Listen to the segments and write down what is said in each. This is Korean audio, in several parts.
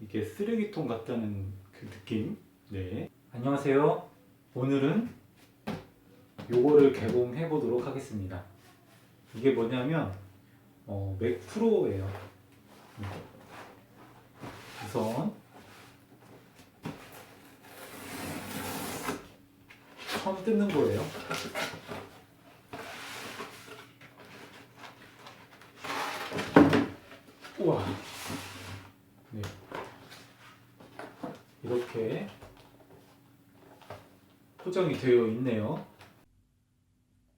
이게 쓰레기통 같다는 그 느낌. 네. 안녕하세요. 오늘은 요거를 개봉해 보도록 하겠습니다. 이게 뭐냐면 어, 맥 프로예요. 우선 처음 뜯는 거예요. 우와. 네. 이렇게 포장이 되어 있네요.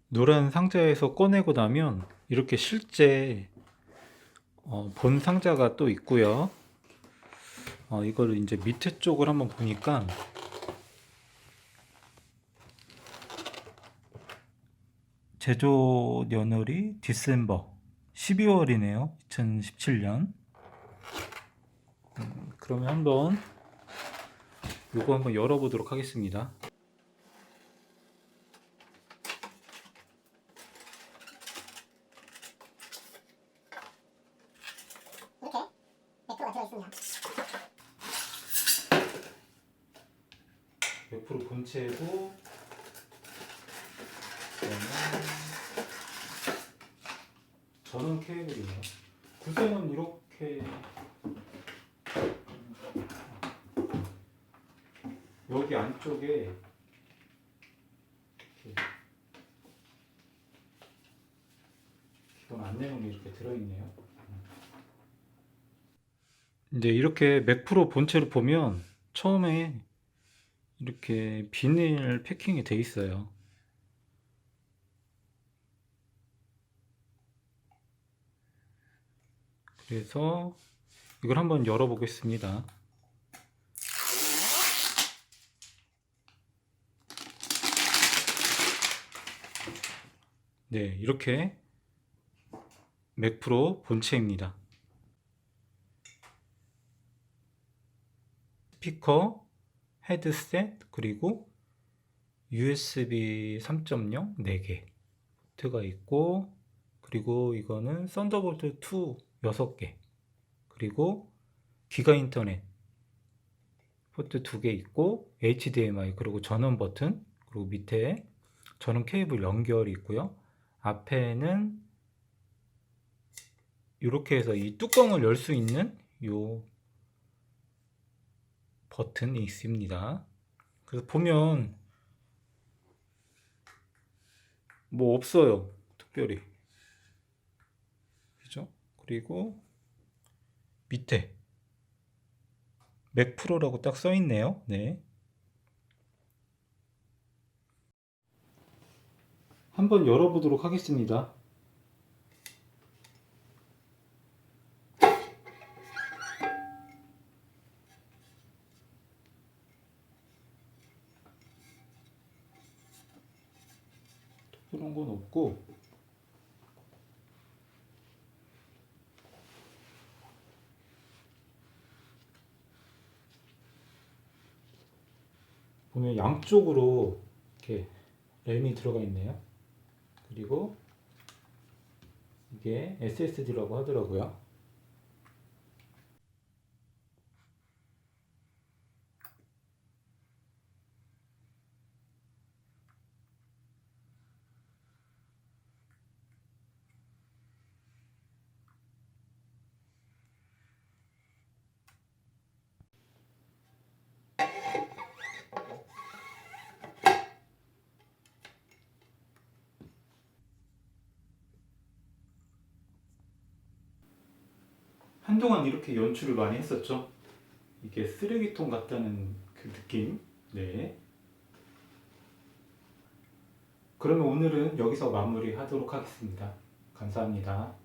노란 상자에서 꺼내고 나면 이렇게 실제 어, 본 상자가 또 있고요. 어, 이거를 이제 밑에 쪽을 한번 보니까 제조 연월이 디셈버 12월이네요. 2017년. 음, 그러면 한번 요거 한번 열어보도록 하겠습니다. 이렇게 맥주가 들어있습니다. 100% 본체고 전원 케이블이네요. 구성은 이렇게 여기 안쪽에 기본 안내문이 이렇게 들어있네요. 이제 이렇게 맥프로 본체를 보면 처음에 이렇게 비닐 패킹이 돼 있어요. 그래서 이걸 한번 열어보겠습니다. 네, 이렇게 맥프로 본체입니다. 스피커, 헤드셋, 그리고 USB 3.0 4개 포트가 있고, 그리고 이거는 썬더볼트 2 6개, 그리고 기가 인터넷 포트 2개 있고, HDMI, 그리고 전원 버튼, 그리고 밑에 전원 케이블 연결이 있고요. 앞에는 이렇게 해서 이 뚜껑을 열 수 있는 요 버튼이 있습니다. 그래서 보면 뭐 없어요. 특별히. 그죠? 그리고 밑에 맥 프로라고 딱 써 있네요. 네. 한번 열어보도록 하겠습니다. 그런 건 없고 보면 양쪽으로 이렇게 램이 들어가 있네요. 그리고 이게 SSD라고 하더라고요. 한동안 이렇게 연출을 많이 했었죠. 이게 쓰레기통 같다는 그 느낌. 네. 그러면 오늘은 여기서 마무리하도록 하겠습니다. 감사합니다.